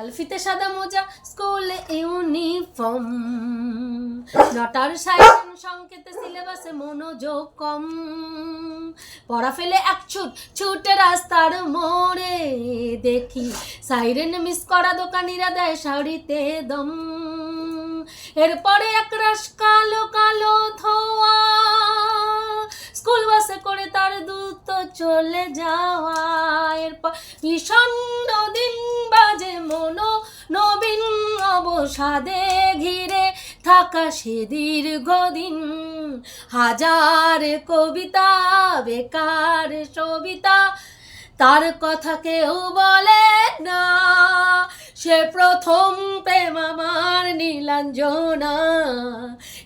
আলফিতে সাদা মোজা, school uniform. নটার সাইন সংকেতে, সিলেবাসে মনোযোগ কম। পড়া ফেলে এক ছুট, ছুটে রাস্তার মোড়ে দেখি সাইরেন মিস করা দোকানিরা দেয় শাড়িতে দম। এরপরে এক রাস কালো কালো ধোয়া। স্কুল বাসে করে তার দ্রুত চলে যাওয়া এরপর বিষণ্ণ দিন বাজে মনো নবীন অবসাদে ঘিরে থাকা সে দীর্ঘদিন হাজার কবিতা, বেকার সবিতা, তার কথা কেউ বলে না। সে প্রথম প্রেম আমার নীলাঞ্জনা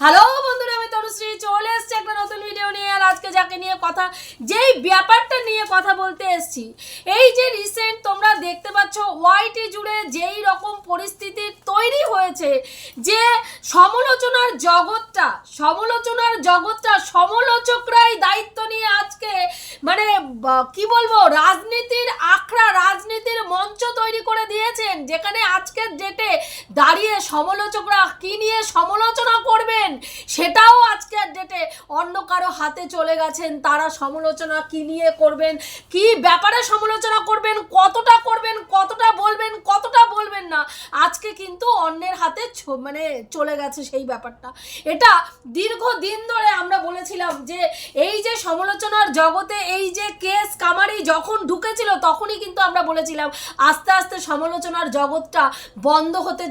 হ্যালো বন্ধুরা, আমি তনুশ্রী চলে এসেছি একটা নতুন ভিডিও নিয়ে। আর আজকে যাকে নিয়ে কথা, যেই ব্যাপারটা নিয়ে কথা বলতে এসেছি, এই যে রিসেন্ট তোমরা দেখতে পাচ্ছ ওয়াইটি জুড়ে যেই রকম পরিস্থিতি তৈরি হয়েছে, যে সমালোচনার জগৎটা সমালোচনার জগৎটা সমালোচকরাই দায়িত্ব নিয়ে আজকে মানে কি বলব, রাজনীতির আখড়া, রাজনীতির মঞ্চ তৈরি করে দিয়েছেন, যেখানে আজকের ডেটে দাঁড়িয়ে সমালোচকরা কি নিয়ে সমালোচনা করবেন সেটাও আজকের ডেটে অন্য কারও হাতে চলে গেছেন, তারা সমালোচনা কি নিয়ে করবেন, কি ব্যাপারে সমালোচনা করবেন, কতটা করবেন, কতটা বলবেন কতটা বলবেন না, আজকে কিন্তু অন্যের হাতে মানে চলে গেছে সেই ব্যাপারটা। এটা দীর্ঘদিন ধরে আমরা বলেছিলাম যে এই যে সমালোচনার জগতে এই যে কেস কামারি যখন ঢুকেছিল, তখনই কিন্তু আমরা বলেছিলাম, আস্তে আস্তে সমালোচনার জগৎটা বন্ধ হতে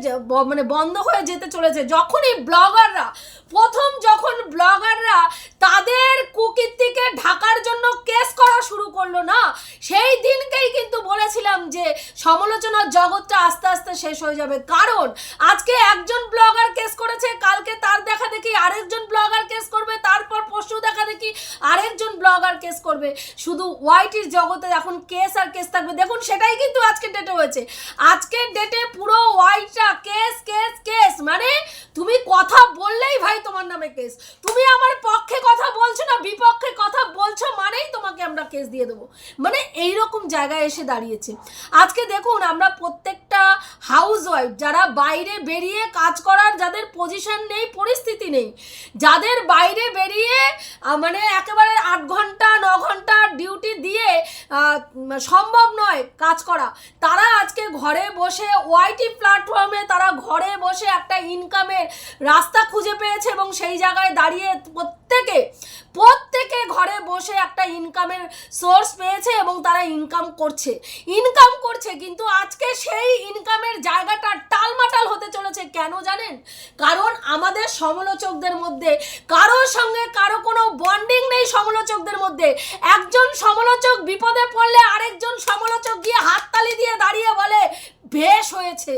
মানে বন্ধ হয়ে যেতে চলেছে। যখনই ব্লগাররা প্রথম যখন ব্লগাররা তাদের কুকীর্তিকে ঢাকার জন্য কেস করা শুরু করল না, সেই দিনকেই কিন্তু বলেছিলাম যে সমালোচনার জগৎটা আস্তে আস্তে শেষ হয়ে যাবে। কারণ আজকে একজন ব্লগার কেস করেছে, কালকে তার দেখা দেখি আরেকজন ব্লগার কেস করবে, তারপর পরশু দেখা দেখি আরেকজন ব্লগার কেস করবে। শুধু ওয়াইটির জগতে এখন কেস আর কেস থাকবে। দেখুন, সেটাই কিন্তু আজকের ডেটে হয়েছে। আজকের ডেটে পুরো ওয়াইটটা কেস কেস কেস। মানে তুমি কথা বললেই ভাই তোমার নামে কেস তুমি আমার পক্ষে কথা বলছো না, বিপক্ষে কথা বলছো মানেই তোমাকে আমরা কেস দিয়ে দেবো। মানে এই রকম জায়গায় এসে দাঁড়িয়েছে। আজকে দেখুন, আমরা প্রত্যেকটা হাউস ওয়াইফ যারা বাইরে বেরিয়ে কাজ করার, যাদের পজিশন নেই, পরিস্থিতি নেই, যাদের বাইরে বেরিয়ে মানে একেবারে আট ঘণ্টা, ন ঘণ্টা ডিউটি দিয়ে সম্ভব নয় কাজ করা। তারা আজকে ঘরে বসে ওয়াইটি প্ল্যাটফর্মে তারা ঘরে বসে একটা ইনকামের রাস্তা খুঁজে পেয়েছে এবং সেই জায়গায় দাঁড়িয়ে প্রত্যেকে প্রত্যেকে ঘরে বসে একটা ইনকামের সোর্স পেয়েছে এবং তারা ইনকাম করছে। ইনকাম করছে কিন্তু আজকে সেই ইনকামের জায়গাটা টালমাটাল হতে চলেছে কেন জানেন? কারণ আমাদের সমালোচকদের মধ্যে কারোর সঙ্গে কারও কোনো বন্ডিং নেই সমালোচকদের মধ্যে। একজন সমালোচক বিপদে পড়লে আরেকজন সমালোচক গিয়ে হাততালি দিয়ে দাঁড়িয়ে বলে, বেশ হয়েছে।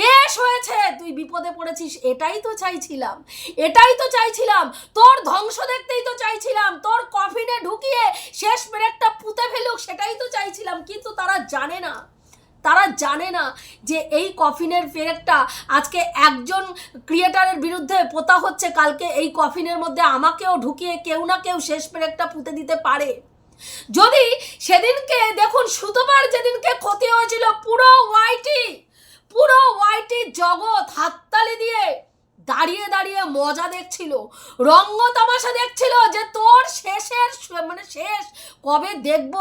বেশ হয়েছে, তুই বিপদে পড়েছিস, এটাই তো চাইছিলাম, এটাই তো চাইছিলাম, তোর ধ্বংস দেখতেই তো চাইছিলাম, তোর কফিনে ঢুকিয়ে শেষ ব্রেকটা পুঁতে ফেলুক, সেটাই তো চাইছিলাম, কিন্তু তারা জানে না, তারা জানে না যে এই কফিনের ফেরেকটা আজকে একজন ক্রিয়েটারের বিরুদ্ধে পোতা হচ্ছে, কালকে এই কফিনের মধ্যে আমাকেও ঢুকিয়ে কেউ না কেউ শেষ পেরেকটা পুঁতে দিতে পারে। যদি সেদিনকে, দেখুন সুতোবার যেদিনকে ক্ষতি হয়েছিল পুরো ওয়াইটি পুরো হোয়াইটের জগৎ হাততালি দিয়ে দাঁড়িয়ে দাঁড়িয়ে মজা দেখছিল, রঙ্গ তামাশা দেখছিল যে তোর শেষের মানে শেষ, কবে দেখব?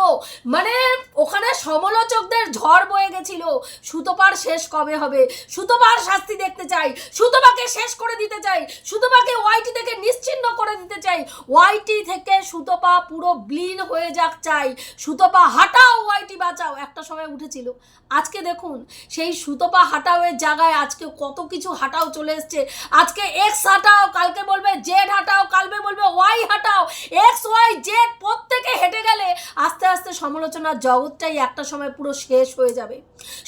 মানে ওখানে সমালোচকদের ঝড় বয়ে গেছিল, সুতোপার শেষ কবে হবে? সুতোপার শাস্তি দেখতে চাই, সুতোপাকে শেষ করে দিতে চাই, সুতোপাকে ওয়াইটি থেকে নিশ্চিহ্ন করে দিতে চাই। ওয়াইটি থেকে সুতোপা পুরো ব্লিন হয়ে যাক চাই। সুতোপা হাটাও ওয়াইটি বাঁচাও, একটা সময় উঠেছিল। আজকে দেখুন, সেই সুতোপা হাটাওয়ের জায়গায় আজকে কত কিছু হাটাও চলে এসছে। আজকে এক্স হাটাও, কালকে বলবে জেড হাটাও, কালকে বলবে ওয়াই হাটাও। এক্স ওয়াই জেড প্রত্যেকে হেঁটে গেলে আস্তে আস্তে সমালোচনার জগৎটাই একটা সময় পুরো শেষ হয়ে যাবে।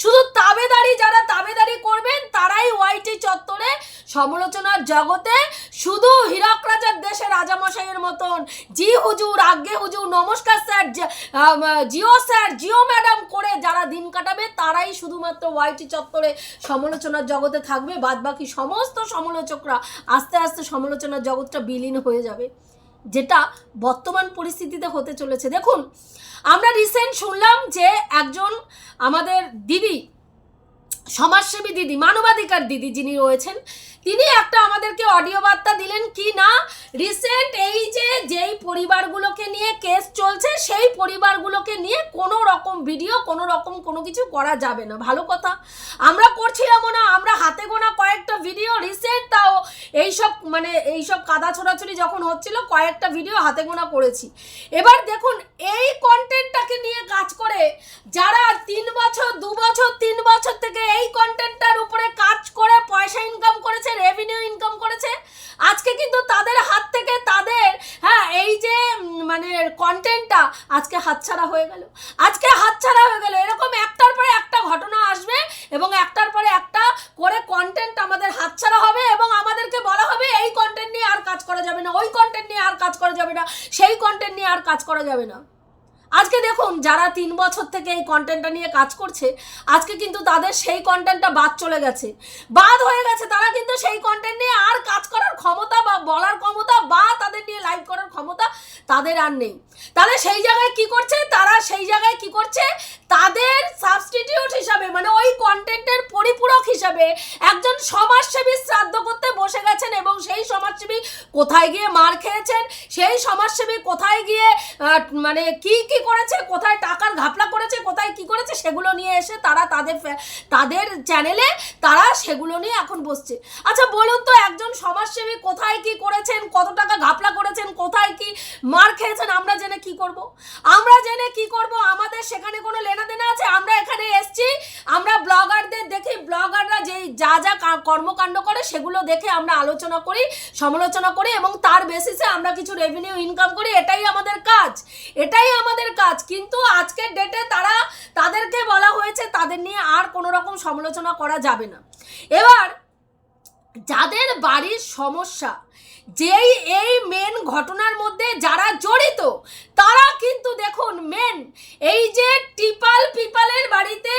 শুধু তাবেদারি যারা তাবেদারি করবেন, তারাই ওয়াইটি চত্বরে সমালোচনার জগতে শুধু হীরক রাজার দেশে রাজামশাইয়ের মতন। জি হুজুর, আজ্ঞে হুজুর, নমস্কার স্যার জিও স্যার, জিও ম্যাডাম করে যারা দিন কাটাবে, তারাই শুধুমাত্র ওয়াইটি চত্বরে সমালোচনার জগতে থাকবে। বাদ বাকি সমস্ত সমালোচকরা আস্তে আস্তে সমালোচনার জগৎটা বিলীন হয়ে যাবে। যেটা বর্তমান পরিস্থিতিতে হতে চলেছে। দেখুন, আমরা রিসেন্ট শুনলাম যে একজন আমাদের দিদি সমাজসেবী দিদি, মানবাধিকার দিদি যিনি রয়েছেন, তিনি একটা আমাদেরকে অডিও বার্তা দিলেন কি না রিসেন্ট এই যে যেই পরিবারগুলোকে নিয়ে কেস চলছে, সেই পরিবারগুলোকে নিয়ে কোনো রকম ভিডিও কোনো রকম কোনো কিছু করা যাবে না। ভালো কথা। আমরা করছিলাম না, আমরা হাতে গোনা কয়েকটা ভিডিও রিসেন্ট তাও এইসব মানে এইসব কাদা ছোড়াছড়ি যখন হচ্ছিল, কয়েকটা ভিডিও হাতে গোনা করেছি। এবার দেখুন, এই কন্টেন্টটাকে নিয়ে কাজ করে যারা তিন বছর, দু বছর, তিন বছর থেকে এই কন্টেন্টটার উপরে কাজ করে পয়সা ইনকাম করেছে রেভিনিউ ইনকাম করেছে। আজকে কিন্তু তাদের হাত থেকে তাদের হ্যাঁ এই যে মানে কন্টেন্টটা আজকে হাতছাড়া হয়ে গেল। আজকে হাতছাড়া হয়ে গেল। এরকম একটার পরে একটা ঘটনা আসবে এবং একটার পরে একটা করে কন্টেন্ট আমাদের হাতছাড়া হবে এবং আমাদেরকে বলা হবে, এই কন্টেন্ট নিয়ে আর কাজ করা যাবে না, ওই কন্টেন্ট নিয়ে আর কাজ করা যাবে না, সেই কন্টেন্ট নিয়ে আর কাজ করা যাবে না। আজকে দেখুন, যারা তিন বছর থেকে এই কন্টেন্টটা নিয়ে কাজ করছে, আজকে কিন্তু তাদের সেই কন্টেন্টটা বাদ চলে গেছে। বাদ হয়ে গেছে, তারা কিন্তু সেই কন্টেন্ট নিয়ে আর কাজ করার ক্ষমতা বা বলার ক্ষমতা বা তাদের নিয়ে লাইভ করার ক্ষমতা তাদের আর নেই। তাহলে সেই জায়গায় কি করছে? তারা সেই জায়গায় কি করছে? তাদের সাবস্টিটিউট হিসাবে মানে ওই কন্টেন্টের পরিপূরক হিসাবে একজন সমাজসেবী শ্রাদ্ধ করতে বসে গেছেন এবং সেই সমাজসেবী কোথায় গিয়ে মার খেয়েছেন, সেই সমাজসেবী কোথায় গিয়ে মানে কি কি করেছে, কোথায় টাকার ঘাপলা করেছে, কোথায় কি করেছে, সেগুলো নিয়ে এসে তারা তাদের তাদের চ্যানেলে তারা সেগুলো নিয়ে এখন বসছে। আচ্ছা বলুন তো একজন সমাজসেবী কোথায় কি করেছেন, কত টাকা ঘাপলা করেছেন, কোথায় কি মার খেয়েছেন, আমরা জেনে কি করব? আমরা জেনে কি করব? আমাদের সেখানে কোনো লেনা দেনা আছে, আমরা এখানে এসছি। আমরা ব্লগারদের দেখি, ব্লগাররা যেই যা যা কর্মকাণ্ড করে, সেগুলো দেখে আমরা আলোচনা করি, সমালোচনা করি এবং তার বেসিসে আমরা কিছু রেভিনিউ ইনকাম করি। এটাই আমাদের কাজ। এটাই আমাদের কাজ। কিন্তু আজকের ডেটে তারা তাদেরকে বলা হয়েছে, তাদের নিয়ে আর কোনো রকম সমালোচনা করা যাবে না। এবার যাদের বাড়ির সমস্যা, যেই এই মেন ঘটনার মধ্যে যারা জড়িত, তারা কিন্তু দেখুন মেন এই যে টিপাল পিপালের বাড়িতে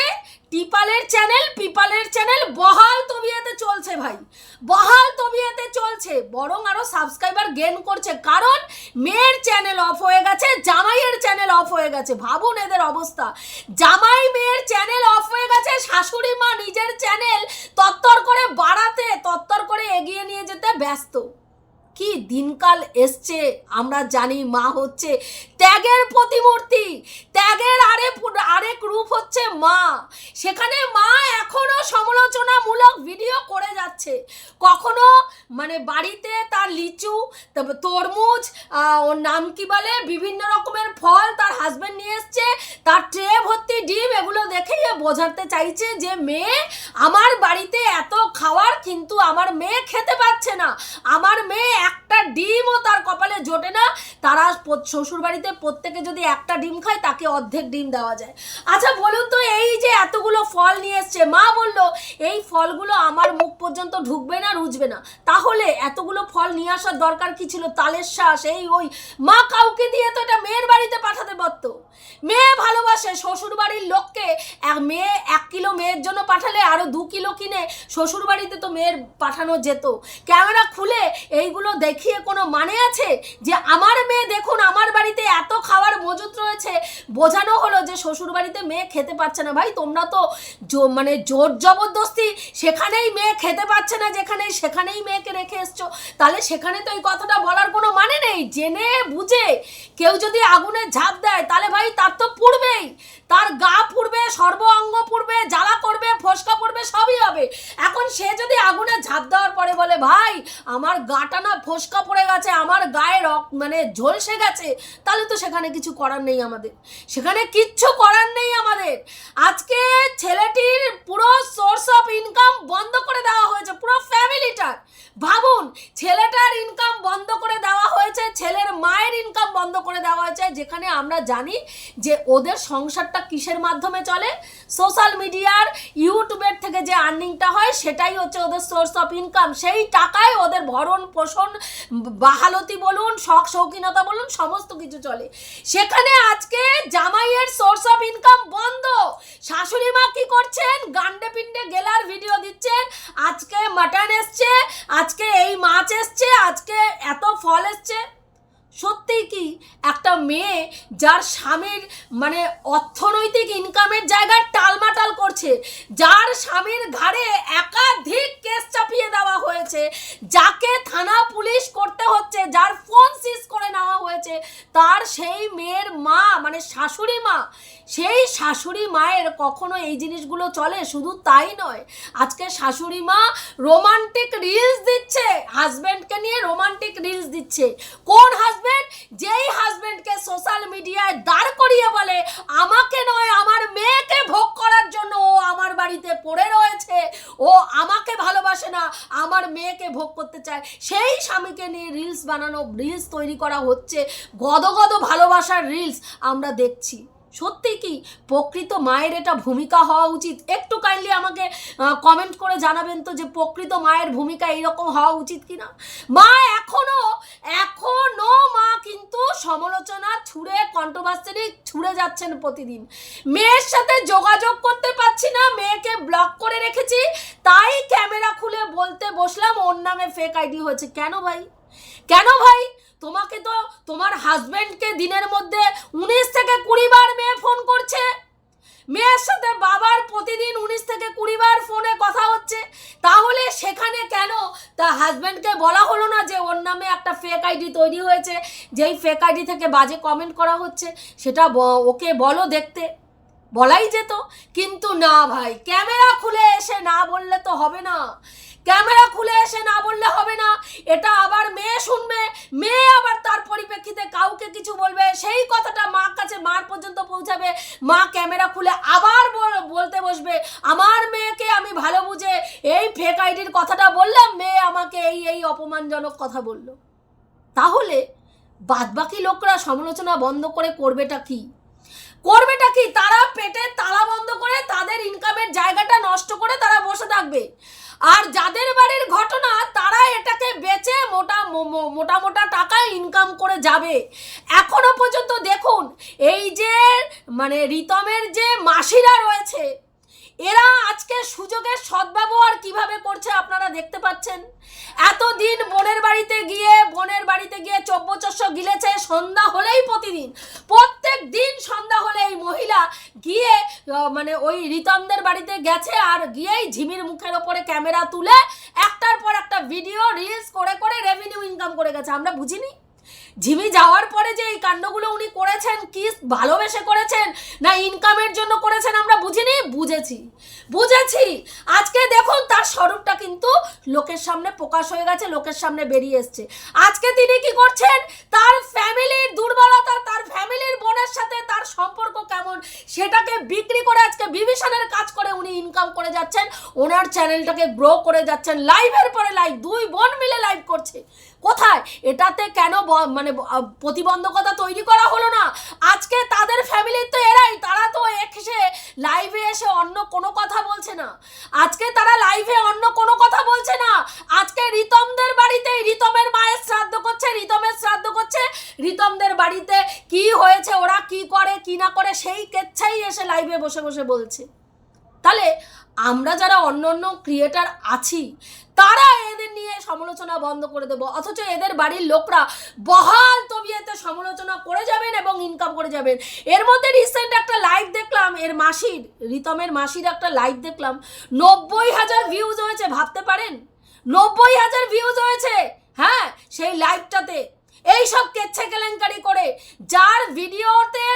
টিপালের চ্যানেল, পিপালের চ্যানেল বহাল তবিয়াতে চলছে ভাই। বহাল তবিয়াতে চলছে, বরং আরও সাবস্ক্রাইবার গেন করছে। কারণ মেয়ের চ্যানেল অফ হয়ে গেছে, জামাইয়ের চ্যানেল অফ হয়ে গেছে। ভাবুন এদের অবস্থা। জামাই মেয়ের চ্যানেল অফ হয়ে গেছে, শাশুড়ি মা নিজের চ্যানেল তত্তর করে বাড়াতে, তত্তর করে এগিয়ে নিয়ে যেতে ব্যস্ত। কি দিনকাল এসছে? আমরা জানি মা হচ্ছে ত্যাগের প্রতিমূর্তি। ত্যাগের আরেক আরেক রূপ হচ্ছে মা। সেখানে মা এখনও সমালোচনামূলক ভিডিও করে যাচ্ছে। কখনো মানে বাড়িতে তার লিচু, তারপর তরমুজ ওর নাম কি বলে? বিভিন্ন রকমের ফল তার হাজবেন্ড নিয়ে এসছে। তার ট্রে ভর্তি ডিম এগুলো দেখেই বোঝাতে চাইছে যে, মেয়ে, আমার বাড়িতে এত খাওয়ার কিন্তু আমার মেয়ে খেতে পাচ্ছে না। আমার মেয়ে একটা ডিমও তার কপালে জোটে না। তারা শ্বশুর বাড়িতে প্রত্যেকে যদি একটা ডিম খায়, তাকে অর্ধেক ডিম দেওয়া যায়। আচ্ছা বলুন তো, এই যে এতগুলো ফল নিয়ে এসছে, মা বলল, এই ফলগুলো আমার মুখ পর্যন্ত ঢুকবে না, রুজবে না। তাহলে এতগুলো ফল নিয়ে আসার দরকার কি ছিল? তালের শ্বাস এই ওই। মা কাউকে দিয়ে তো এটা মেয়ের বাড়িতে পাঠাতে পারত। মেয়ে ভালোবাসে শ্বশুর বাড়ির লোককে। এক মেয়ে, এক কিলো মেয়ের জন্য পাঠালে আরও দু কিলো কিনে শ্বশুর বাড়িতে তো মেয়ের পাঠানো যেত। ক্যামেরা খুলে এইগুলো দেখিয়ে কোনো মানে আছে? যে আমার মেয়ে দেখুন, আমার বাড়িতে এত খাবার মজুত রয়েছে। বোঝানো হলো যে শ্বশুর বাড়িতে মেয়ে খেতে পারছে না। ভাই, তোমরা তো মানে জোর জবরদস্তি সেখানেই মেয়ে খেতে পাচ্ছে না যেখানে, সেখানেই মেয়েকে রেখে এসছো। তাহলে সেখানে তো এই কথাটা বলার কোনো মানে নেই। জেনে বুঝে কেউ যদি আগুনে ঝাঁপ দেয়, তাহলে ভাই তার তো পুড়বেই। তার গা পুড়বে, সর্ব অঙ্গ পুড়বে, জ্বালা করবে, ফসকা পড়বে, সবই হবে। এখন সে যদি আগুনে ঝাঁপ দেওয়ার পরে বলে, ভাই, আমার গাটা না ফসকা পড়ে গেছে, আমার গায়ে রক মানে ঝলসে গেছে, তাহলে তো সেখানে কিছু করার নেই আমাদের। সেখানে কিচ্ছু করার নেই আমাদের। আজকে ছেলেটির পুরো সোর্স অফ ইনকাম বন্ধ করে দেওয়া হয়েছে, পুরো ফ্যামিলিটার। ভাবুন, ছেলেটার ইনকাম বন্ধ করে দেওয়া হয়েছে, ছেলের মায়ের ইনকাম বন্ধ করে দেওয়া হয়েছে, যেখানে আমরা জানি যে ওদের সংসারটা কিসের মাধ্যমে চলে? সোশ্যাল মিডিয়ার ইউটিউবের থেকে যে আর্নিংটা হয়, সেটাই হচ্ছে ওদের সোর্স অফ ইনকাম সেই টাকায় ওদের ভরণ পোষণ, বাহালতি বলুন, শখ শৌখিনতা বলুন, সমস্ত কিছু চলে। সেখানে আজকে জামাইয়ের সোর্স অফ ইনকাম বন্ধ। শাশুড়ি মা কি করছেন? গান্ডে পিন্ডে গেলার ভিডিও দিচ্ছেন। আজকে মাটন এসছে আজকে এই মাছ এসছে আজকে এত ফল এসছে। সত্যিই কি একটা মেয়ে যার স্বামীর মানে অর্থনৈতিক ইনকামের জায়গায় টালমাটাল করছে, যার স্বামীর ঘাড়ে একাধিক কেস চাপিয়ে দেওয়া হয়েছে, যাকে থানা পুলিশ করতে হচ্ছে, যার ফোন সিজ করে নেওয়া হয়েছে, তার সেই মেয়ের মা মানে শাশুড়ি মা, সেই শাশুড়ি মায়ের কখনো এই জিনিসগুলো চলে? শুধু তাই নয়, আজকে শাশুড়ি মা রোমান্টিক রিলস দিচ্ছে হাজব্যান্ডকে নিয়ে রোমান্টিক রিলস দিচ্ছে, কোন হাজব্যান্ড যেই হাজবেন্ডকে সোশ্যাল মিডিয়ায় দাঁড় করিয়ে বলে, আমাকে নয়, আমার মেয়েকে ভোগ করার জন্য ও আমার বাড়িতে পড়ে রয়েছে। ও আমাকে ভালোবাসে না, আমার মেয়েকে ভোগ করতে চায়। সেই স্বামীকে নিয়ে রিলস বানানো রিলস তৈরি করা হচ্ছে। গদগদ ভালোবাসার রিলস আমরা দেখছি। সত্যি কি প্রকৃত মায়ের এটা ভূমিকা হওয়া উচিত? একটু কাইন্ডলি আমাকে কমেন্ট করে জানাবেন তো যে প্রকৃত মায়ের ভূমিকা এইরকম হওয়া উচিত কি না মা এখনও এখনও মা কিন্তু সমালোচনা ছুঁড়ে কন্ট্রোভার্সারি ছুঁড়ে যাচ্ছেন প্রতিদিন। মেয়ের সাথে যোগাযোগ করতে পারছি না, মেয়েকে ব্লক করে রেখেছি, তাই ক্যামেরা খুলে বলতে বসলাম, ওর নামে ফেক আইডি হয়েছে। কেন ভাই? কেন ভাই? তোমাকে তো তোমার হাজবেন্ডকে দিনের মধ্যে উনিশ থেকে কুড়ি বার মেয়ে ফোন করছে। মেয়ের সাথে বাবার প্রতিদিন উনিশ থেকে কুড়ি বার ফোনে কথা হচ্ছে। তাহলে সেখানে কেন? তা হাজব্যান্ডকে বলা হলো না যে ওর নামে একটা ফেক আইডি তৈরি হয়েছে, যেই ফেক আইডি থেকে বাজে কমেন্ট করা হচ্ছে, সেটা ওকে বলো দেখতে। বলাই যেত। কিন্তু না ভাই, ক্যামেরা খুলে এসে না বললে তো হবে না। ক্যামেরা খুলে এসে না বললে হবে না। এটা আবার মেয়ে শুনবে, মেয়ে আবার তার পরিপ্রেক্ষিতে কাউকে কিছু বলবে। সেই কথাটা মার কাছে মার পর্যন্ত পৌঁছাবে। মা ক্যামেরা খুলে আবার বলতে বসবে, আমার মেয়েকে আমি ভালো বুঝে এই ফেক আইডির কথাটা বললাম, মেয়ে আমাকে এই এই অপমানজনক কথা বলল। তাহলে বাদবাকি লোকরা সমালোচনা বন্ধ করে করবেটা কি? করবেটা কি? তারা পেটে তালা বন্ধ করে তাদের ইনকামের জায়গাটা নষ্ট করে তারা বসে থাকবে। আর যাদের বাড়ির ঘটনা, তারা এটাকে বেচে মোটা মোটা মোটা টাকা ইনকাম করে যাবে। এখনও পর্যন্ত দেখুন, এই যে মানে রিতমের যে মাসিরা রয়েছে এরা আজকে সুযোগের সদ্ব্যবহার কীভাবে করছে আপনারা দেখতে পাচ্ছেন। এতদিন বোনের বাড়িতে গিয়ে, বোনের বাড়িতে গিয়ে চব্বচস্য গিলেছে, সন্ধ্যা হলেই প্রতিদিন। প্রত্যেক দিন সন্ধ্যা হলে এই মহিলা গিয়ে মানে ওই রিতমদের বাড়িতে গেছে আর গিয়েই ঝিমির মুখের ওপরে ক্যামেরা তুলে একটার পর একটা ভিডিও রিলস করে করে রেভিনিউ ইনকাম করে গেছে। আমরা বুঝিনি? ঝিমি যাওয়ার পরে যে এই কাণ্ডগুলো উনি করেছেন, কি ভালোবেসে করেছেন, না ইনকামের জন্য করেছেন আমরা বুঝিনি? বুঝেছি। বুঝেছি। আজকে দেখুন, তার স্বরূপটা কিন্তু লোকের সামনে প্রকাশ হয়ে গেছে, লোকের সামনে বেরিয়ে এসছে। আজকে তিনি কি করছেন? তার ফ্যামিলির দুর্বলতা, তার ফ্যামিলির বোনের সাথে তার সম্পর্ক কেমন সেটাকে বিক্রি করে আজকে বিভীষণের কাজ করে উনি ইনকাম করে যাচ্ছেন। ওনার চ্যানেলটাকে গ্রো করে যাচ্ছেন। লাইভের পরে লাইভ দুই বোন মিলে লাইভ করছে। কোথায়? এটাতে কেন ব- মানে প্রতিবন্ধকতা তৈরি করা হলো না। আজকে তাদের ফ্যামিলির তো এরাই, তারা তো এসে লাইভে এসে অন্য কোনো কথা বলছে না। আজকে তারা লাইভে অন্য কোনো কথা বলছে না। আজকে রিতমদের বাড়িতে রিতমের মায়ের শ্রাদ্ধ করছে, রিতমের শ্রাদ্ধ করছে, রিতমদের বাড়িতে কি হয়েছে, ওরা কি করে, কি না করে, সেই কেচ্ছাই এসে লাইভে বসে বসে বলছে। তাহলে আমরা যারা অন্য অন্য ক্রিয়েটার আছি, তারা এদের নিয়ে সমালোচনা বন্ধ করে দেবো। অথচ এদের বাড়ির লোকরা বহাল তবিয়েতে সমালোচনা করে যাবেন এবং ইনকাম করে যাবেন। এর মধ্যে রিসেন্ট একটা লাইভ দেখলাম, এর মাসির, রিতমের মাসির একটা লাইভ দেখলাম। নব্বই হাজার ভিউজ হয়েছে, ভাবতে পারেন? নব্বই হাজার ভিউজ হয়েছে হ্যাঁ সেই লাইভটাতে এই সব কেচ্ছে কেলেঙ্কারি করে। যার ভিডিওতে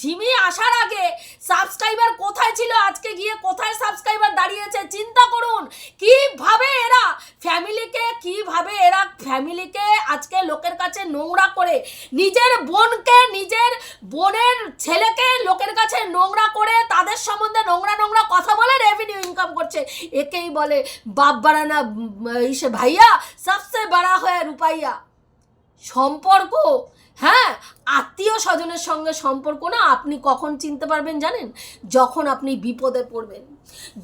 ঝিমি আসার আগে সাবস্ক্রাইবার কোথায় ছিল, আজকে গিয়ে কোথায় সাবস্ক্রাইবার দাঁড়িয়েছে চিন্তা করুন। কীভাবে এরা ফ্যামিলিকে কীভাবে এরা ফ্যামিলিকে আজকে লোকের কাছে নোংরা করে, নিজের বোনকে, নিজের বোনের ছেলেকে লোকের কাছে নোংরা করে তাদের সম্বন্ধে নোংরা নোংরা কথা বলে রেভিনিউ ইনকাম করছে। একেই বলে বাপ বাড়ানা ভাইয়া সবসে বড়া হয়ে রুপাইয়া। সম্পর্ক? হ্যাঁ আত্মীয় স্বজনের সঙ্গে সম্পর্ক না আপনি কখন চিনতে পারবেন জানেন? যখন আপনি বিপদে পড়বেন।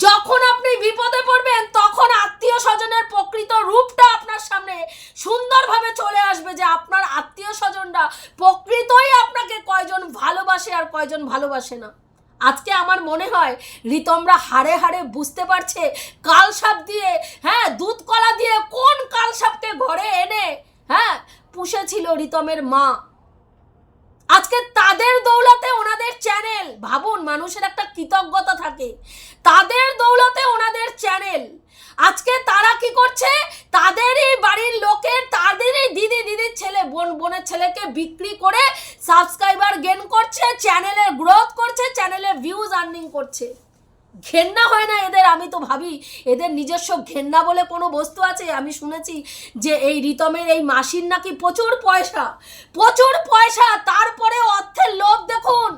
যখন আপনি বিপদে পড়বেন, তখন আত্মীয় স্বজনের প্রকৃত রূপটা আপনার সামনে সুন্দরভাবে চলে আসবে যে আপনার আত্মীয় স্বজনরা প্রকৃতই আপনাকে কয়জন ভালোবাসে আর কয়জন ভালোবাসে না। আজকে আমার মনে হয় রিতমরা হাড়ে হাড়ে বুঝতে পারছে কালসাপ দিয়ে হ্যাঁ দুধ কলা দিয়ে কোন কালসাপকে ঘরে এনে হ্যাঁ পুষেছিল রিতমের মা। আজকে তাদের দৌলতে ওনাদের চ্যানেল ভাবুন, মানুষের একটা কৃতজ্ঞতা থাকে। তাদের দৌলতে ওনাদের চ্যানেল আজকে তারা কি করছে? তাদেরই বাড়ির লোকের, তাদেরই দিদি, দিদির ছেলে, বোন, বোনের ছেলেকে বিক্রি করে সাবস্ক্রাইবার গেন করছে চ্যানেলের গ্রোথ করছে চ্যানেলের ভিউজ আর্নিং করছে। ঘেন্না হয় না এদের, আমি তো ভাবি এদের নিজস্ব ঘেন্না বলে কোনো বস্তু আছে? আমি শুনেছি যে এই রিতমের এই মাসির নাকি প্রচুর পয়সা প্রচুর পয়সা, তারপরে অর্থের লোভ দেখুন,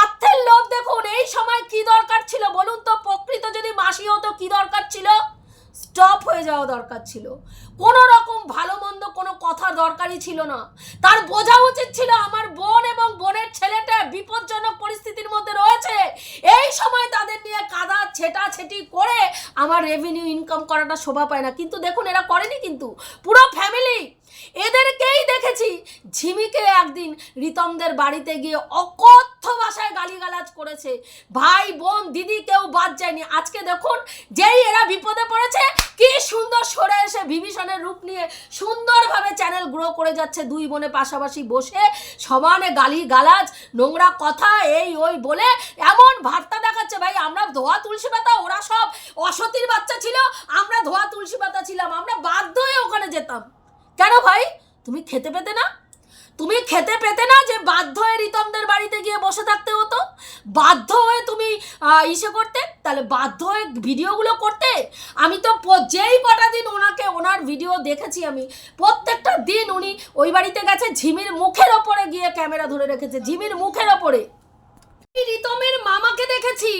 অর্থের লোভ দেখুন, এই সময় কি দরকার ছিল বলুন তো? প্রকৃত যদি মাসি হতো, কি দরকার ছিল? স্টপ হয়ে যাওয়া দরকার ছিল। কোনো রকম ভালো মন্দ কোনো কথা দরকারই ছিল না। তার বোঝা উচিত ছিল আমার বোন এবং বোনের ছেলেটা বিপজ্জনক পরিস্থিতির মধ্যে রয়েছে। এই সময় তাদের নিয়ে কাদা ছেটা ছেটি করে আমার রেভিনিউ ইনকাম করাটা শোভা পায় না। কিন্তু দেখুন, এরা করেনি কিন্তু। পুরো ফ্যামিলি এদেরকেই দেখেছি। ঝিমিকে একদিন রিতমদের বাড়িতে গিয়ে অকথ্য ভাষায় গালিগালাজ করেছে। ভাই, বোন, দিদি কেউ বাদ যায়নি। আজকে দেখুন যেই এরা বিপদে পড়েছে, কি সুন্দর সরে এসে বিভীষণের রূপ নিয়ে সুন্দরভাবে চ্যানেল গ্রো করে যাচ্ছে দুই বোনে পাশাপাশি বসে সমানে গালি গালাজ নোংরা কথা, এই, ওই বলে এমন ভাট্টা দেখাচ্ছে। ভাই, আমরা ধোয়া তুলসী পাতা, ওরা সব অসতির বাচ্চা ছিল, আমরা ধোয়া তুলসী পাতা ছিলাম, আমরা বাধ্য হয়ে ওখানে যেতাম। কেন ভাই? তুমি খেতে পেতে না? তুমি খেতে পেতে না যে বাধ্য হয়ে রিতমদের বাড়িতে গিয়ে বসে থাকতে হতো? বাধ্য হয়ে তুমি ইসে করতে? তাহলে বাধ্য হয়ে ভিডিওগুলো করতে? আমি তো যেই কটা দিন ওনাকে, ওনার ভিডিও দেখেছি আমি, প্রত্যেকটা দিন উনি ওই বাড়িতে গেছে ঝিমির মুখের ওপরে গিয়ে ক্যামেরা ধরে রেখেছে, ঝিমির মুখের ওপরে। রিতমের মামাকে দেখেছি।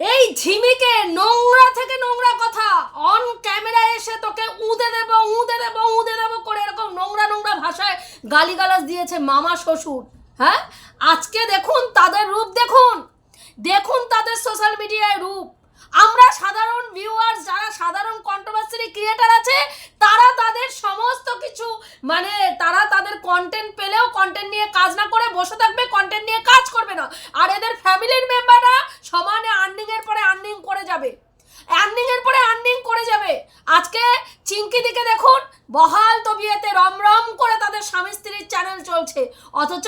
এই ঝিমিকে নোংরা থেকে নোংরা কথা। অন ক্যামেরা এসে তোকে উঁদে দেবো উঁদে দেবো উঁদে দেবো করে এরকম নোংরা নোংরা ভাষায় গালিগালাজ দিয়েছে মামা শ্বশুর হ্যাঁ? আজকে দেখুন তাদের রূপ, দেখুন। দেখুন তাদের সোশ্যাল মিডিয়ায় রূপ। আমরা সাধারণ ভিউয়ার্স যারা সাধারণ কন্ট্রোভার্সি ক্রিয়েটার আছে, তারা তাদের সমস্ত কিছু মানে তারা তাদের কন্টেন্ট পেলেও কন্টেন্ট নিয়ে কাজ না করে বসে থাকবে কন্টেন্ট নিয়ে কাজ করবে না। আর এদের ফ্যামিলির মেম্বাররা সমানে আর্নিংয়ের পরে আর্নিং করে যাবে। আর্নিং এর পরে আর্নিং করে যাবে। আজকে চিঙ্কি দিকে দেখুন, বহাল তবিয়েতে রমরম করে তাদের স্বামী স্ত্রীর চ্যানেল চলছে। অথচ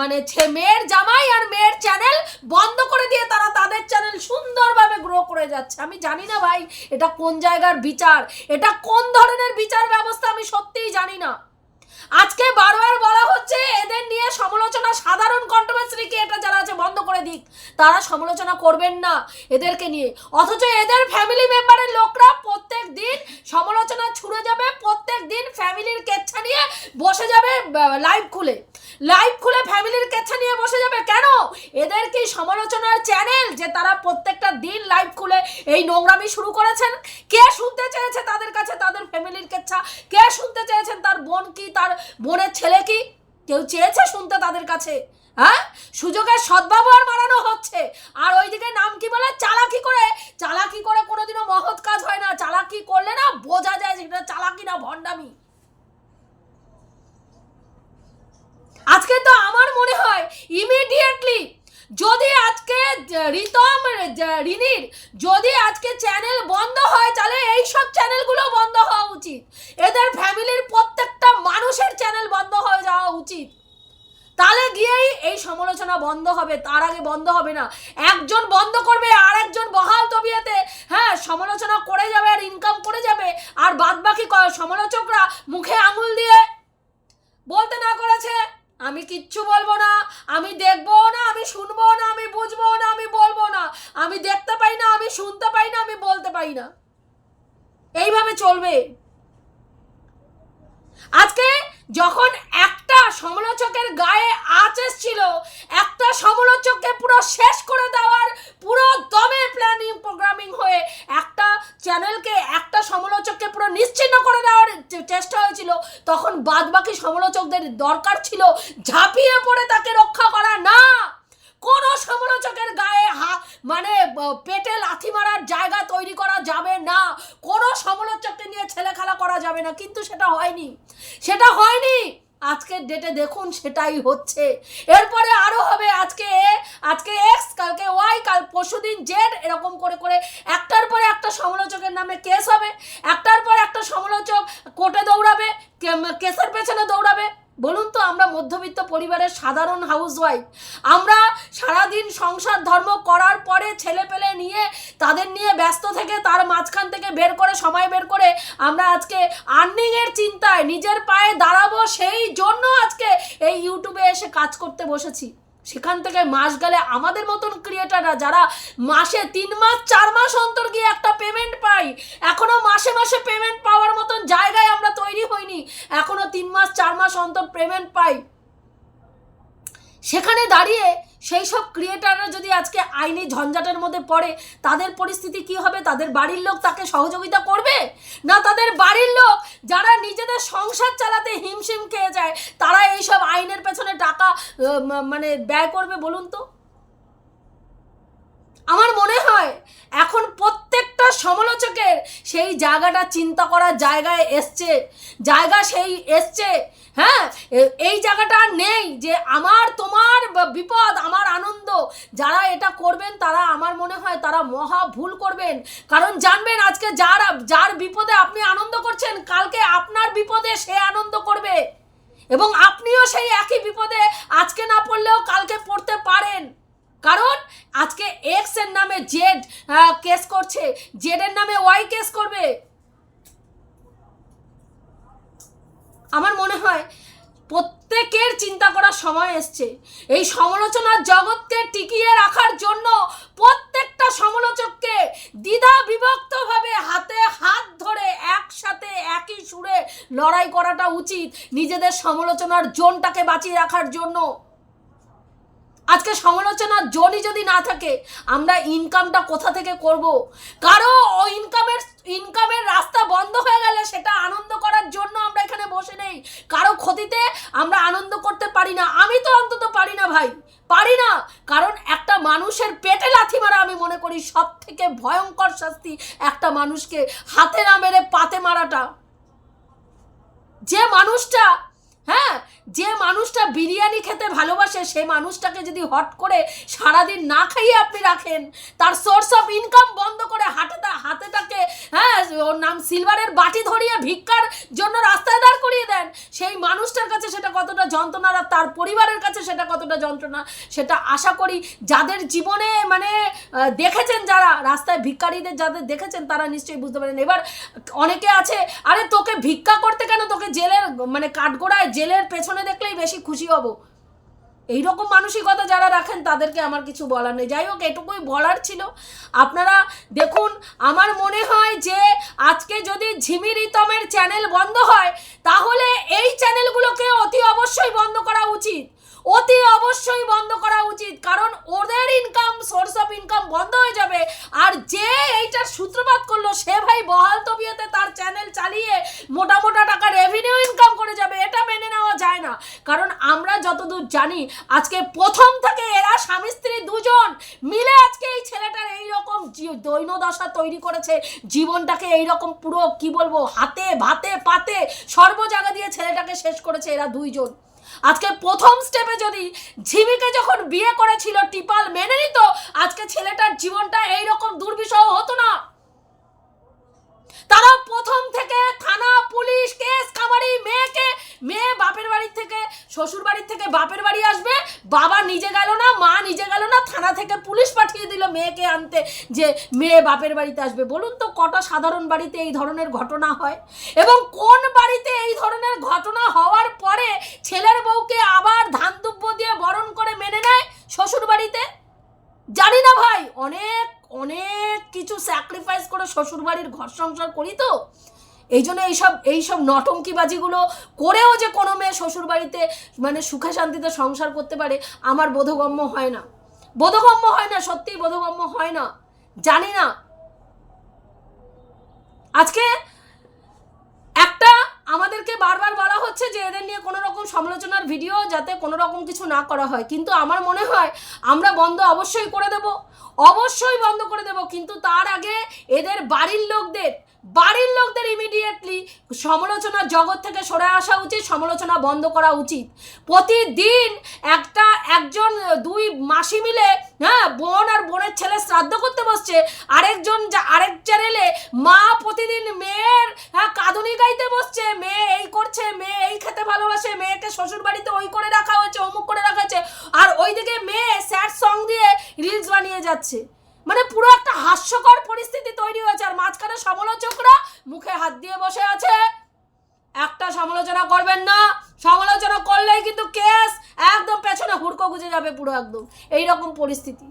মানে মেয়ের জামাই আর মেয়ের চ্যানেল বন্ধ করে দিয়ে তারা তাদের চ্যানেল সুন্দরভাবে গ্রো করে যাচ্ছে। আমি জানি না ভাই, এটা কোন জায়গার বিচার? এটা কোন ধরনের বিচার ব্যবস্থা আমি সত্যিই জানি না। আজকে বারবার বলা হচ্ছে এদের নিয়ে সমালোচনা সাধারণ কন্ট্রোভার্সি এটা যারা আছে বন্ধ করে দিক। তারা সমালোচনা করবেন না এদেরকে নিয়ে। অথচ এদের ফ্যামিলি মেম্বারের লোকরা প্রত্যেক দিন সমালোচনা ছুড়ে যাবে, প্রত্যেক দিন ফ্যামিলির কেচ্ছা নিয়ে বসে যাবে লাইভ খুলে। লাইভ খুলে ফ্যামিলির কেচ্ছা নিয়ে বসে যাবে কেন? এদের কি সমালোচনার চ্যানেল যে তারা প্রত্যেকটা দিন লাইভ খুলে এই নোংরামি শুরু করেছেন? কে শুনতে চেয়েছে তাদের কাছে তাদের ফ্যামিলির কেচ্ছা? কে শুনতে চেয়েছেন তার বোন কি, তার বোনের ছেলে কি কেউ চেয়েছে শুনতে তাদের কাছে? হ্যাঁ? সুযোগের সদ্ব্যবহার বাড়ানো হচ্ছে। আর ওইদিকে নাম কি বলে? চালাকি করে। চালাকি করে কোনোদিনও মহৎ কাজ হয় না। চালাকি করলে না বোঝা যায় এটা চালাকি না ভণ্ডামি। আজকে তো আমার মনে হয় ইমিডিয়েটলি যদি আজকে রিতম, রিনির, যদি আজকে চ্যানেল বন্ধ হয়, তাহলে এই সব চ্যানেলগুলো বন্ধ হওয়া উচিত। এদের ফ্যামিলির প্রত্যেকটা মানুষের চ্যানেল বন্ধ হয়ে যাওয়া উচিত তাহলে গিয়েই এই সমালোচনা বন্ধ হবে, তার আগে বন্ধ হবে না। একজন বন্ধ করবে আর একজন বহাল তবিয়াতে হ্যাঁ সমালোচনা করে যাবে আর ইনকাম করে যাবে, আর বাদ বাকি সমালোচকরা মুখে আঙুল দিয়ে বলতে না করেছে, আমি কিচ্ছু বলব না, আমি দেখব না, আমি শুনব না, আমি বুঝব না, আমি বলব না, আমি দেখতে পাই না, আমি শুনতে পাই না, আমি বলতে পাই না। এইভাবে চলবে। আজকে যখন একটা সমালোচকের গায়ে আঁচ ছিল একটা সমালোচককে পুরো শেষ করে দেওয়ার পুরো দমে প্ল্যানিং প্রোগ্রামিং হয়ে একটা চ্যানেলকে একটা সমালোচককে পুরো নিশ্চিন্ন করে দেওয়ার চেষ্টা হয়েছিল, তখন বাদবাকি সমালোচকদের দরকার ছিল ঝাঁপিয়ে পড়ে তাকে রক্ষা করা। না! কোন সমালোচকের গায়ে হা মানে পেটে লাথি মারার জায়গা তৈরি করা যাবে না। কোনো সমালোচককে নিয়ে ছেলে খেলা করা যাবে না। কিন্তু সেটা হয়নি। সেটা হয়নি। আজকের ডেটে দেখুন, সেটাই হচ্ছে। এরপরে আরও হবে আজকে আজকে এক্স কালকে ওয়াই কাল পরশুদিন জেড এরকম করে করে। একটার পরে একটা সমালোচকের নামে কেস হবে। একটার পর একটা সমালোচক কোর্টে দৌড়াবে কেসের পেছনে দৌড়াবে। বলুন তো, আমরা মধ্যবিত্ত পরিবারের সাধারণ হাউসওয়াইফ আমরা সারাদিন সংসার ধর্ম করার পরে ছেলে পেলে নিয়ে, তাদের নিয়ে ব্যস্ত থেকে, তার মাঝখান থেকে বের করে, সময় বের করে আমরা আজকে আর্নিংয়ের চিন্তায় নিজের পায়ে দাঁড়াবো, সেই জন্য আজকে এই ইউটিউবে এসে কাজ করতে বসেছি। সেখান থেকে মাস গেলে আমাদের মতন ক্রিয়েটাররা যারা মাসে তিন মাস, চার মাস অন্তর গিয়ে একটা পেমেন্ট পাই এখনও মাসে মাসে পেমেন্ট পাওয়ার মতন জায়গায় আমরা তৈরি হইনি, এখনও তিন মাস, চার মাস অন্তর পেমেন্ট পাই। সেখানে দাঁড়িয়ে সেই সব ক্রিয়েটাররা যদি আজকে আইনি ঝঞ্ঝাটের মধ্যে পড়ে, তাদের পরিস্থিতি কি হবে? তাদের বাড়ির লোক তাকে সহযোগিতা করবে? না তাদের বাড়ির লোক যারা নিজেদের সংসার চালাতে হিমশিম খেয়ে যায় তারা এই সব আইনের পেছনে টাকা মানে ব্যয় করবে বলুন তো? আমার মনে হয় এখন প্রত্যেকটা সমালোচকের সেই জায়গাটা চিন্তা করার জায়গায় এসছে। জায়গা সেই এসছে হ্যাঁ? এই জায়গাটা নেই যে আমার, তোমার বিপদ, আমার আনন্দ, যারা এটা করবেন তারা আমার মনে হয় তারা মহা ভুল করবেন। কারণ জানবেন আজকে যার যার বিপদে আপনি আনন্দ করছেন, কালকে আপনার বিপদে সে আনন্দ করবে। এবং আপনিও সেই একই বিপদে আজকে না পড়লেও কালকে পড়তে পারেন। কারণ আজকে এক্সের নামে জেড কেস করছে। জেড এর নামে ওয়াই কেস করবে। আমার মনে হয় প্রত্যেকের চিন্তা করার সময় এসছে। এই সমালোচনার জগৎকে টিকিয়ে রাখার জন্য প্রত্যেকটা সমালোচককে দ্বিধা বিভক্তভাবে হাতে হাত ধরে একসাথে একই সুরে লড়াই করাটা উচিত। নিজেদের সমালোচনার জোনটাকে বাঁচিয়ে রাখার জন্য। আজকে সমালোচনার জনই যদি না থাকে, আমরা ইনকামটা কোথা থেকে করব? কারও ইনকামের ইনকামের রাস্তা বন্ধ হয়ে গেলে সেটা আনন্দ করার জন্য আমরা এখানে বসে নেই। কারও ক্ষতিতে আমরা আনন্দ করতে পারি না। আমি তো অন্তত পারি না ভাই, পারি না। কারণ একটা মানুষের পেটে লাথি মারা আমি মনে করি সব থেকে ভয়ঙ্কর শাস্তি একটা মানুষকে হাতে না মেরে পাতে মারাটা। যে মানুষটা হ্যাঁ যে মানুষটা বিরিয়ানি খেতে ভালোবাসে, সে মানুষটাকে যদি হট করে সারাদিন না খাইয়ে আপনি রাখেন, তার সোর্স অফ ইনকাম বন্ধ করে হাতে হাতেটাকে হ্যাঁ ওর নাম সিলভারের বাটি ধরিয়ে ভিক্ষার জন্য রাস্তায় দাঁড় করিয়ে দেন, সেই মানুষটার কাছে সেটা কতটা যন্ত্রণা আর তার পরিবারের কাছে সেটা কতটা যন্ত্রণা, সেটা আশা করি যাদের জীবনে মানে দেখেছেন যারা, রাস্তায় ভিক্ষারীদের যাদের দেখেছেন, তারা নিশ্চয়ই বুঝতে পারেন। এবার অনেকে আছে, আরে তোকে ভিক্ষা করতে কেন? তোকে জেলের মানে কাঠগোড়ায় জেলের পেছনে দেখলেই বেশি খুশি হব। এইরকম মানসিকতা যারা রাখেন, তাদেরকে আমার কিছু বলার নেই। যাই হোক, এটুকুই বলার ছিল। আপনারা দেখুন, আমার মনে হয় যে আজকে যদি ঝিমি রিতমের চ্যানেল বন্ধ হয়, তাহলে এই চ্যানেলগুলোকে অতি অবশ্যই বন্ধ করা উচিত। অতি অবশ্যই বন্ধ করা উচিত, কারণ ওদের ইনকাম সোর্স অফ ইনকাম বন্ধ হয়ে যাবে। আর যে এইটার সূত্রপাত করল, সে ভাই বহাল তবিয়তে তার চ্যানেল চালিয়ে মোটা মোটা টাকা রেভিনিউ ইনকাম করে যাবে এটা মেনে নেওয়া যায় না কারণ আমরা যতদূর জানি, আজকে প্রথম থেকে এরা স্বামী, স্ত্রী দুজন মিলে আজকে এই ছেলেটার এইরকম দৈনদশা তৈরি করেছে। জীবনটাকে এইরকম পুরো, কি বলব, হাতে, ভাতে, পাতে সর্ব জায়গা দিয়ে ছেলেটাকে শেষ করেছে এরা দুইজন। আজকে প্রথম স্টেপে যদি ঝিমিকে যখন বিয়ে করেছিল, টিপাল মেনে নিত, আজকে ছেলেটার জীবনটা এইরকম দুর্বিষহ হতো না। তারা প্রথম থেকে থানা, পুলিশ কেস কামারি মেয়েকে, মেয়ে বাপের বাড়ির থেকে, শ্বশুর বাড়ির থেকে বাপের বাড়ি আসবে। বাবা নিজে গেল না, মা নিজে গেল না, থানা থেকে পুলিশ পাঠিয়ে দিল মেয়েকে আনতে যে মেয়ে বাপের বাড়িতে আসবে। বলুন তো, কটা সাধারণ বাড়িতে এই ধরনের ঘটনা হয়? এবং কোন বাড়িতে এই ধরনের ঘটনা হওয়ার পরে ছেলের বউকে আবার ধান দুব্য দিয়ে বরণ করে মেনে নেয় শ্বশুর বাড়িতে? জানি না ভাই, অনেক অনেক কিছু স্যাক্রিফাইস করে শ্বশুরবাড়ির ঘর সংসার করি তো? এই জন্য এইসব এইসব নটঙ্কিবাজিগুলো করেও যে কোনো মেয়ে শ্বশুরবাড়িতে মানে সুখে শান্তিতে সংসার করতে পারে, আমার বোধগম্য হয় না। বোধগম্য হয় না, সত্যিই বোধগম্য হয় না। জানি না। আজকে একটা হচ্ছে যে এদের নিয়ে কোনো রকম সমালোচনার ভিডিও যাতে কোনো রকম কিছু না করা হয়। কিন্তু আমার মনে হয় আমরা বন্ধ অবশ্যই করে দেব। অবশ্যই বন্ধ করে দেব, কিন্তু তার আগে এদের বাড়ির লোকদের বাড়ির লোকদের ইমিডিয়েটলি সমালোচনার জগৎ থেকে সরে আসা উচিত, সমালোচনা বন্ধ করা উচিত। প্রতিদিন একটা, একজন, দুই মাসি মিলে হ্যাঁ বোন আর বোনের ছেলে শ্রাদ্ধ করতে বসছে, আরেকজন যা- আরেক চ্যানেলে মা প্রতিদিন মেয়ের হ্যাঁ কাঁদুনি গাইতে বসছে, মেয়ে এই করছে, মেয়ে এই খেতে ভালোবাসে, মেয়েকে শ্বশুর বাড়িতে ওই করে রাখা হয়েছে, অমুক করে রাখা হয়েছে, আর ওইদিকে মেয়ে স্যাড সং দিয়ে রিলস বানিয়ে যাচ্ছে। মানে পুরো একটা হাস্যকর পরিস্থিতি তৈরি হয়েছে। আর মাঝখানে সমালোচকরা মুখে হাত দিয়ে বসে আছে। একটা সমালোচনা করবেন না। সমালোচনা করলেই কিন্তু কেস একদম পেছনে হুড়কো গুজে যাবে পুরো একদম। এই রকম পরিস্থিতি।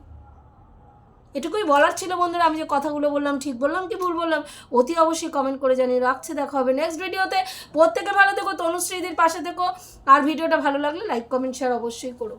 এটুকুই বলার ছিল বন্ধুরা। আমি যে কথাগুলো বললাম, ঠিক বললাম কি ভুল বললাম, অতি অবশ্যই কমেন্ট করে জানিয়ে রাখছে। দেখা হবে নেক্সট ভিডিওতে প্রত্যেকে ভালো থেকো, তনুশ্রীদির পাশে থেকো। আর ভিডিওটা ভালো লাগলে লাইক কমেন্ট শেয়ার অবশ্যই করো।